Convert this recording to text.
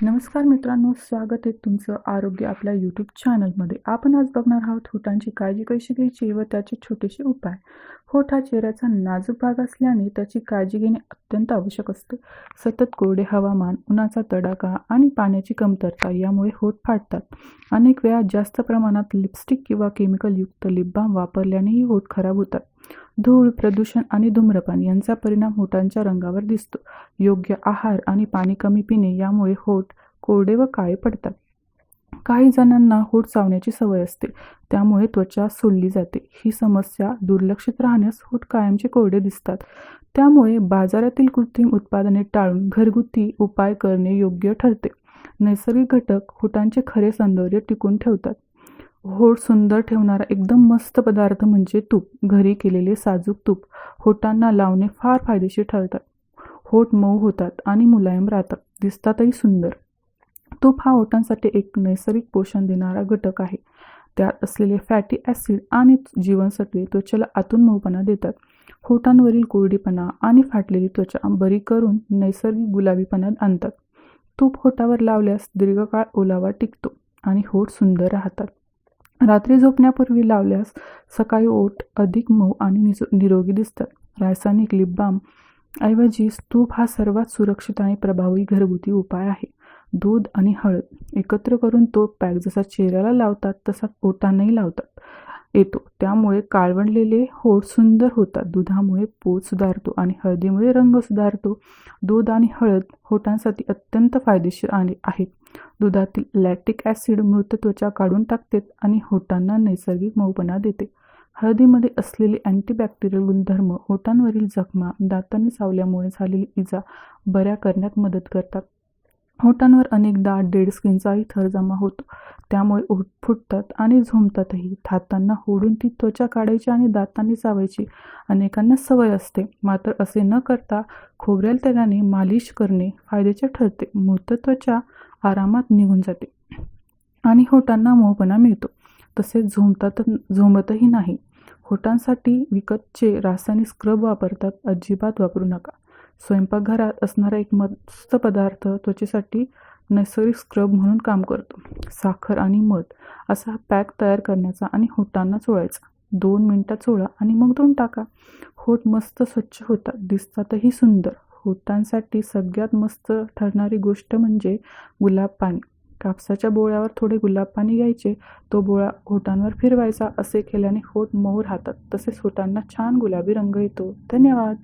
नमस्कार मित्रांनो स्वागत आहे तुमचं आरोग्य आपल्या यूट्यूब चॅनलमध्ये आपण आज बघणार आहोत होठांची काळजी कशी घ्यायची व त्याचे छोटेसे उपाय. होठ हा चेहऱ्याचा नाजूक भाग असल्याने त्याची काळजी घेणे अत्यंत आवश्यक असते. सतत कोरडे हवामान उन्हाचा तडाखा आणि पाण्याची कमतरता यामुळे होठ फाटतात अनेक वेळा जास्त प्रमाणात लिपस्टिक किंवा केमिकलयुक्त लिप बाम वापरल्यानेही होठ खराब होतात. धूळ प्रदूषण आणि धूम्रपान यांचा परिणाम होठांच्या रंगावर दिसतो. योग्य आहार आणि पाणी कमी पिणे यामुळे होठ कोरडे व काळे पडतात. काही जणांना होठ चावण्याची सवय असते त्यामुळे त्वचा सोलली जाते. ही समस्या दुर्लक्षित राहण्यास होठ कायमचे कोरडे दिसतात. त्यामुळे बाजारातील कृत्रिम उत्पादने टाळून घरगुती उपाय करणे योग्य ठरते. नैसर्गिक घटक होठांचे खरे सौंदर्य टिकून ठेवतात. होठ सुंदर ठेवणारा एकदम मस्त पदार्थ म्हणजे तूप. घरी केलेले साजूक तूप होटांना लावणे फार फायदेशीर ठरतात. होठ मऊ होतात आणि मुलायम राहतात. दिसतातही सुंदर. तूप हा होटांसाठी एक नैसर्गिक पोषण देणारा घटक आहे. त्यात असलेले फॅटी ॲसिड आणि जीवनसत्वे त्वचेला आतून मऊपणा देतात. होटांवरील कोरडीपणा आणि फाटलेली त्वचा बरी करून नैसर्गिक गुलाबीपणा आणतात. तूप होटावर लावल्यास दीर्घकाळ ओलावा टिकतो आणि होठ सुंदर राहतात. रात्री झोपण्यापूर्वी लावल्यास सकाळी ओठ अधिक मऊ आणि निरोगी दिसतात. रासायनिक लिप बाम ऐवजी स्तूप हा सर्वात सुरक्षित आणि प्रभावी घरगुती उपाय आहे. दूध आणि हळद एकत्र करून तो पॅक जसा चेहऱ्याला लावतात तसा ओटांनाही लावतात. येतो. त्यामुळे काळवणलेले होठ सुंदर होतात. दुधामुळे पोत सुधारतो आणि हळदीमुळे रंग सुधारतो. दूध आणि हळद होठांसाठी अत्यंत फायदेशीर आणि आहेत दुधातील लॅक्टिक ॲसिड मृत त्वचा काढून टाकते आणि होटांना नैसर्गिक मऊपणा देते. हळदीमध्ये असलेले अँटीबॅक्टेरियल गुणधर्म होटांवरील जखमा दातांनी चावल्यामुळे झालेली इजा बऱ्या करण्यात मदत करतात. होटांवर अनेकदा डेड स्किनचाही थर जमा होतो. त्यामुळे ओठ फुटतात आणि झोंबतातही थातांना होडून ती त्वचा काढायची आणि दातांनी चावायची अनेकांना सवय असते. मात्र असे न करता खोबऱ्याल तेलाने मालिश करणे फायद्याचे ठरते. मृत त्वचा आरामात निघून जाते. आणि होटांना मोहपणा मिळतो. तसेच झोंबतात झोंबतही नाही. होटांसाठी विकतचे रासायनिक स्क्रब वापरतात. अजिबात वापरू नका. स्वयंपाकघरात असणारा एक मस्त पदार्थ त्वचेसाठी नैसर्गिक स्क्रब म्हणून काम करतो. साखर आणि मध असा पॅक तयार करण्याचा आणि होटांना चोळायचा. दोन मिनटात चोळा आणि मग धुवून टाका. होठ मस्त स्वच्छ होतात. दिसतातही सुंदर. होटांसाठी सगळ्यात मस्त ठरणारी गोष्ट म्हणजे गुलाब पाणी. कापसाच्या बोळ्यावर थोडे गुलाब पाणी घ्यायचे. तो बोळा होटांवर फिरवायचा. असे केल्याने होठ मऊ राहतात. तसेच होटांना छान गुलाबी रंग येतो. धन्यवाद!